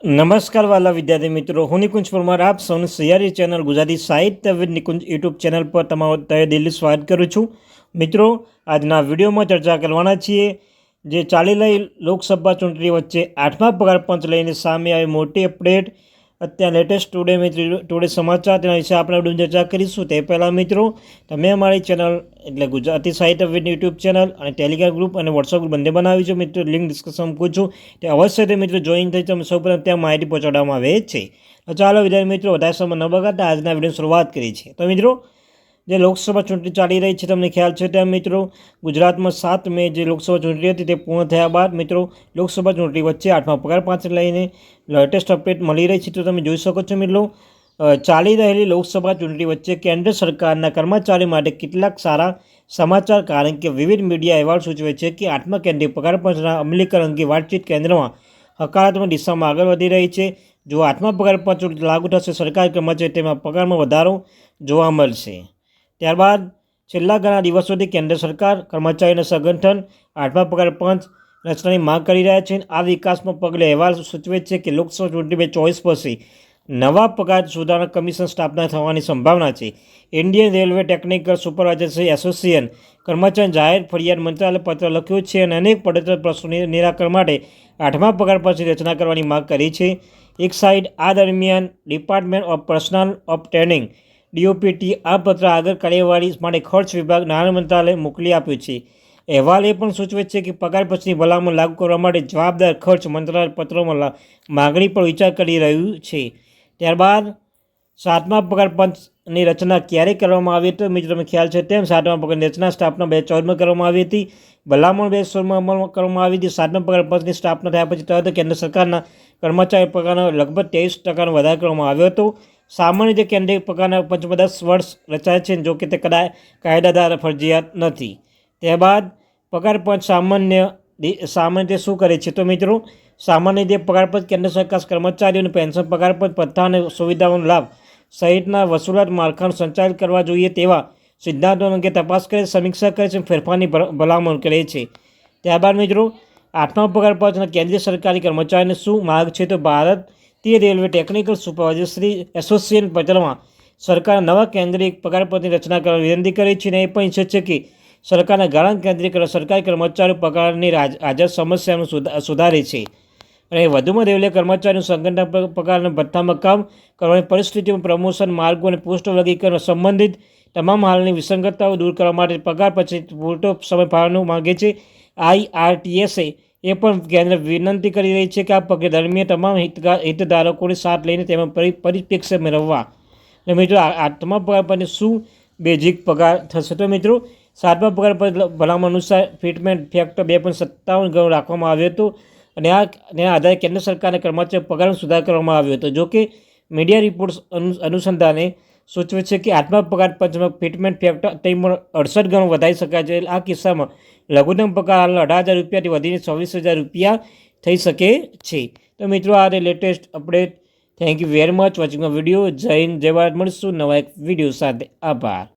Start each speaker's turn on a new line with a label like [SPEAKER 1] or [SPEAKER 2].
[SPEAKER 1] નમસ્કાર વાલા વિદ્યાર્થી મિત્રો, હું નિકુંજ પરમાર, આપ સૌની સહિયારી ચેનલ ગુજરાતી સાહિત્ય વિદ નિકુંજ યુટ્યુબ ચેનલ પર તમારો તહે દિલ્હી સ્વાગત કરું છું. મિત્રો, આજના વિડીયોમાં ચર્ચા કરવાના છીએ જે ચાલી રહી લોકસભા ચૂંટણી વચ્ચે આઠમા પગાર પંચ લઈને સામે આવી મોટી અપડેટ અત્યારે લેટેસ્ટ ટુડે મિત્રો ટુડે સમાચાર તેના વિશે આપણે આપણે ચર્ચા કરીશું. તે પહેલાં મિત્રો, તમે અમારી ચેનલ એટલે Gujarati Sahitya with YouTube channel અને ટેલિગ્રામ ગ્રુપ અને વોટ્સઅપ ગ્રુપ બંને બનાવી છે. મિત્રો લિંક ડિસ્કશન મૂકું છું. તે અવશ્ય તે મિત્રો જોઈન થઈ તમે સૌપ્રથમ ત્યાં માહિતી પહોંચાડવામાં આવે છે. તો ચાલો વિદ્યાર્થી મિત્રો, વધારે સમય ન બગાડતા આજના વીડિયો શરૂઆત કરી છે તો મિત્રો જે લોકસભા ચૂંટણી ચાલી રહી છે, તમને ખ્યાલ છે તેમ મિત્રો, ગુજરાતમાં સાત મે જે લોકસભા ચૂંટણી હતી તે પૂર્ણ થયા બાદ મિત્રો, લોકસભા ચૂંટણી વચ્ચે આઠમા પગાર પાંચ લઈને લેટેસ્ટ અપડેટ મળી રહી છે, તો તમે જોઈ શકો છો મિત્રો ચાલી રહેલી લોકસભા ચૂંટણી વચ્ચે કેન્દ્ર સરકારના કર્મચારીઓ માટે કેટલાક સારા સમાચાર, કારણ કે વિવિધ મીડિયા અહેવાલ સૂચવે છે કે આઠમા કેન્દ્રીય પગાર પંચના અમલીકરણ અંગે વાતચીત કેન્દ્રમાં હકારાત્મક દિશામાં આગળ વધી રહી છે. જો આઠમા પગાર પંચ લાગુ થશે, સરકારી કર્મચારી તેમાં પગારમાં વધારો જોવા મળશે. ત્યારબાદ છેલ્લા ઘણા દિવસોથી કેન્દ્ર સરકાર કર્મચારીઓના સંગઠન આઠમા પગાર પંચ રચનાની માંગ કરી રહ્યા છે. આ વિકાસમાં પગલે અહેવાલ સૂચવે છે કે લોકસભા ચૂંટણી બે ચોવીસ પછી નવા પગાર સુધારણા કમિશન સ્થાપના થવાની સંભાવના છે. Indian railway technical supervisors association કર્મચારી જાહેર ફરિયાદ મંત્રાલય પત્ર લખ્યું છે અને અનેક પડતર પ્રશ્નોની નિરાકરણ માટે આઠમા પગાર પછી રચના કરવાની માંગ કરી છે. એક સાઇડ આ દરમિયાન department of personnel of training DOPT આ પત્ર આગળ કાર્યવાહી માટે ખર્ચ વિભાગ નાણાં મંત્રાલય મોકલી આપ્યું છે. અહેવાલ એ પણ સૂચવે છે કે પગાર પછીની ભલામણ લાગુ કરવા માટે જવાબદાર ખર્ચ મંત્રાલય પત્રોમાં માગણી પર વિચાર કરી રહ્યું છે. ત્યારબાદ સાતમા પગાર પંચની રચના ક્યારે કરવામાં આવી તો મિત્રો તમને ખ્યાલ છે તેમ સાતમા પગારની રચના સ્થાપના બે ચૌદમાં કરવામાં આવી હતી. ભલામણ બે સોળમાં અમલમાં કરવામાં આવી હતી. સાતમા પગાર પંચની સ્થાપના થયા પછી તરત કેન્દ્ર સરકારના કર્મચારી પગારનો લગભગ ત્રેવીસ ટકાનો વધારો કરવામાં આવ્યો હતો. સામાન્ય રીતે કેન્દ્રીય પગારના પંચમાં દસ વર્ષ રચાય છે જો કે તે કદાચ કાયદા દ્વારા ફરજિયાત નથી. ત્યારબાદ પગાર પંચ સામાન્ય સામાન્ય રીતે શું કરે છે? તો મિત્રો, સામાન્ય રીતે પગાર પંચ કેન્દ્ર સરકાર કર્મચારીઓને પેન્શન પગાર પંચ ભથ્થા અને સુવિધાઓનો લાભ સહિતના વસૂલાત માળખાનું સંચાલિત કરવા જોઈએ તેવા સિદ્ધાંતો અંગે તપાસ કરે, સમીક્ષા કરે છે ફેરફારની ભલામણ કરે છે. ત્યારબાદ મિત્રો, આઠમા પગાર પંચના કેન્દ્રીય સરકારી કર્મચારીને શું માગ છે? તો ભારતીય રેલવે ટેકનિકલ સુપરવાઇઝર્સરી એસોસિએશન પટેલમાં સરકાર નવા કેન્દ્રીય પગાર પંચની રચના કરવા વિનંતી કરી છે અને એ પણ ઈચ્છે છે કે સરકારના ગાળણ કેન્દ્રીય કર- સરકારી કર્મચારીઓ પગારની હાજર સમસ્યાનું સુધા- સુધારે છે. અને વધુમાં રેલવે કર્મચારીનું સંગઠન પગારના ભથ્થામાં કામ કરવાની પરિસ્થિતિમાં પ્રમોશન માર્ગો અને પોસ્ટ વર્ગીકરણ સંબંધિત તમામ હાલની વિસંગતતાઓ દૂર કરવા માટે પગાર પછી પૂરતો સમય ફાળવવાનું માંગે છે. આઈઆરટીએસે એ પણ કેન્દ્ર વિનંતી કરી રહી છે કે આ પગલે દરમિયાન તમામ હિતધારકોને સાથ લઈને તેમાં પરી, પરિપ્રેક્ષ્ય મેળવવા. અને મિત્રો, આ તમામ પગાર પર શું બેઝિક પગાર થશે? તો મિત્રો, સાતમા પગાર પર ભલામણ અનુસાર ફિટમેન્ટ ફેક્ટર બે પોઈન્ટ સત્તાવન ગણું રાખવામાં આવ્યો હતો અને આ તેના આધારે કેન્દ્ર સરકારના કર્મચારી પગારનો સુધાર કરવામાં આવ્યો હતો. જો કે મીડિયા રિપોર્ટ્સ અનુ, અનુસંધાને સૂચવે છે કે આત્મા પગાર પંચમાં ફિટમેન્ટ ફેક્ટર તેમાં અડસઠ ગણો વધારી શકાય છે. આ કિસ્સામાં લઘુત્તમ પગાર હાલ અઢાર હજાર રૂપિયાથી વધીને છવ્વીસ હજાર રૂપિયા થઈ શકે છે. તો મિત્રો, આ latest update thank you very much watching video Jai Hind, Jai Bharat. મળીશું નવા એક વીડિયો સાથે. આભાર.